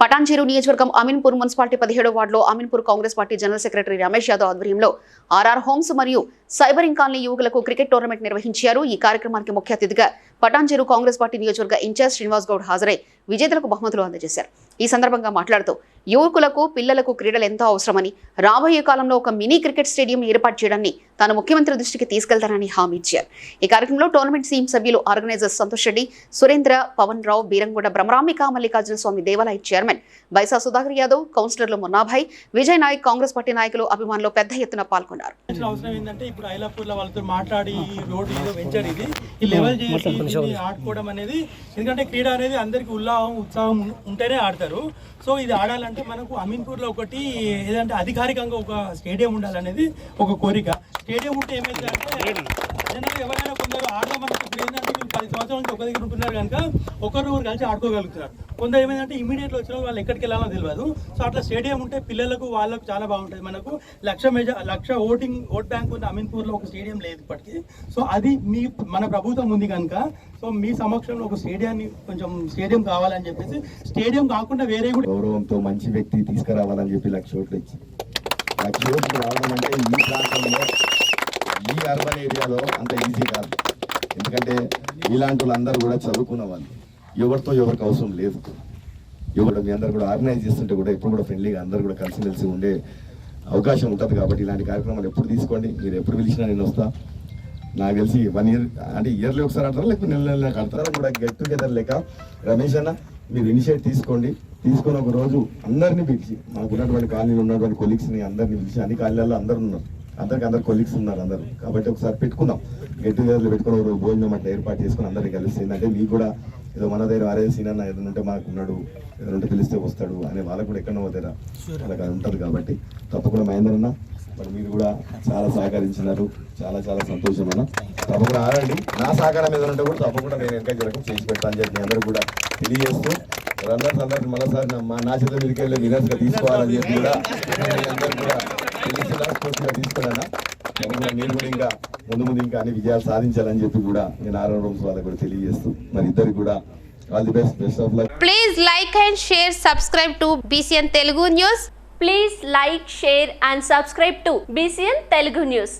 పటాన్చెరు నియోజకవర్గం అమీన్పూర్ మున్సిపాలిటీ పదిహేడో వార్డులో Ameenpur Congress party general secretary Ramesh Yadav ఆధ్వర్యంలో ఆర్ఆర్ హోమ్స్ మరియు సైబరింగ్ కాలనీ యువకులకు క్రికెట్ టోర్నమెంట్ నిర్వహించారు. ఈ కార్యక్రమానికి ముఖ్య అతిథిగా పటాన్చెరు కాంగ్రెస్ పార్టీ నియోజకవర్గ ఇన్ఛార్జ్ శ్రీనివాస్ గౌడ్ హాజరై విజేతలకు బహుమతులు అందజేశారు. ఈ సందర్భంగా మాట్లాడుతూ యువకులకు పిల్లలకు క్రీడలు ఎంతో అవసరమని రాబోయే కాలంలో ఒక మినీ క్రికెట్ స్టేడియం ఏర్పాటు చేయడాన్ని తాను ముఖ్యమంత్రి దృష్టికి తీసుకెళ్తానని హామీ ఇచ్చారు. ఈ కార్యక్రమంలో టోర్నమెంట్ సీఎం సభ్యులు ఆర్గనైజర్ సంతోష్ రెడ్డి సురేంద్ర పవన్ రావు బీరంగూడ బ్రహ్మరాంబిక మల్లికార్జున స్వామి దేవాలయ చైర్మన్ బైసా సుధాకర్ యాదవ్ కౌన్సిలర్లు మున్నాభాయ్ విజయ్ నాయక్ కాంగ్రెస్ పార్టీ నాయకులు అభిమానులు పెద్ద ఎత్తున పాల్గొన్నారు. దీన్ని ఆడుకోవడం అనేది ఎందుకంటే క్రీడ అనేది అందరికి ఉల్లాహం ఉత్సాహం ఉంటేనే ఆడతారు. సో ఇది ఆడాలంటే మనకు అమీన్పూర్లో ఒకటి ఏదంటే అధికారికంగా ఒక స్టేడియం ఉండాలనేది ఒక కోరిక. స్టేడియం ఉంటే ఏమైందంటే జనాలు ఎవరైనా కొందరు ఆడదామని ఇప్పుడు ఏంటంటే వీళ్ళు పది సంవత్సరాల నుంచి ఒక దగ్గర ఉంటున్నారు కనుక ఒకరు ఒకరు కలిసి ఆడుకోగలుగుతున్నారు కొందరు ఏమైందంటే ఇమీడియట్ వచ్చిన వాళ్ళు వాళ్ళు ఎక్కడికి వెళ్ళాలో తెలియదు. సో అట్లా స్టేడియం ఉంటే పిల్లలకు వాళ్ళకు చాలా బాగుంటుంది. మనకు లక్ష మెజ లక్ష ఓటింగ్ ఓట్ బ్యాంక్ ఉంది అమీన్పూర్లో ఒక స్టేడియం లేదు ఇప్పటికీ. సో అది మీ మన ప్రభుత్వం ఉంది కనుక సో మీ సమక్షంలో ఒక స్టేడియాన్ని కొంచెం స్టేడియం కావాలని చెప్పేసి స్టేడియం కాకుండా వేరే కూడా గౌరవంతో మంచి వ్యక్తి తీసుకురావాలని చెప్పి లక్ష ఓట్లు ఇచ్చి. లక్ష ఓట్లు రావడం అంటే ఈ ప్రాంతంలో ఈ అర్బన్ ఏరియాలో అంత ఈజీ కాదు. ఎందుకంటే ఇలాంటి వాళ్ళందరూ కూడా చదువుకున్న వాళ్ళు ఎవరితో ఎవరికి అవసరం లేదు. ఎవరు మీ అందరు కూడా ఆర్గనైజ్ చేస్తుంటే కూడా ఎప్పుడు కూడా ఫ్రెండ్లీగా అందరు కూడా కలిసిమెలిసి ఉండే అవకాశం ఉంటుంది కాబట్టి ఇలాంటి కార్యక్రమాలు ఎప్పుడు తీసుకోండి. మీరు ఎప్పుడు పిలిచినా నేను వస్తా. నాకు తెలిసి వన్ ఇయర్ అంటే ఇయర్లీ ఒకసారి ఆడతారా లేకపోతే నెల నెల ఆడతారా కూడా గెట్ టుగెదర్ లేక రమేష్ అన్న మీరు ఇనిషియేట్ తీసుకోండి. తీసుకొని ఒక రోజు అందరినీ పిలిచి మాకు ఉన్నటువంటి కాలనీలో ఉన్నటువంటి కొలీగ్స్ని అందరినీ పిలిచి అన్ని కాలనీలలో అందరు ఉన్నారు. అందరికి అందరు కొలీగ్స్ ఉన్నారు అందరు. కాబట్టి ఒకసారి పెట్టుకుందాం. గెట్ టుగెదర్లో పెట్టుకుని ఒక భోజనం అట్లా ఏర్పాటు చేసుకుని అందరినీ కలిసి ఏంటంటే మీకు కూడా ఏదో మన దగ్గర అరే సీన్ అన్న ఏదైనా ఉంటే మాకు ఉన్నాడు ఏదైనా ఉంటే పిలిస్తే వస్తాడు అనే వాళ్ళకు కూడా ఎక్కడో దగ్గర వాళ్ళకి ఉంటుంది కాబట్టి తప్పకుండా మహేందర్ అన్న మరి మీరు కూడా చాలా సహకరించినారు. చాలా చాలా సంతోషం అన్న. తప్పకుండా ఆడండి నా సహకారం ఏదైనా ఉంటే కూడా తప్పకుండా నేను ఎంకరేజ్ చేయడం చేసి పెడతాను చెప్పి అందరూ కూడా తెలియజేస్తూ రన్నర్స్ అందరిని మరోసారి నా- మా నా చేతుల మీదకి వెళ్ళి వినర్స్గా తీసుకోవాలని చెప్పి కూడా అందరూ కూడా తెలిసేలా స్ఫూర్తిగా తీసుకున్నాను తప్పకుండా మీరు కూడా ఇంకా ముందు ముందు ఇంకా అన్ని విజయాలు సాధించాలని చెప్పి కూడా నేను ఆరో రూమ్స్ వాళ్ళకి కూడా తెలియజేస్తూ మరి ఇద్దరు కూడా all the best best of luck please like and share subscribe to BCN Telugu news please like share and subscribe to BCN Telugu news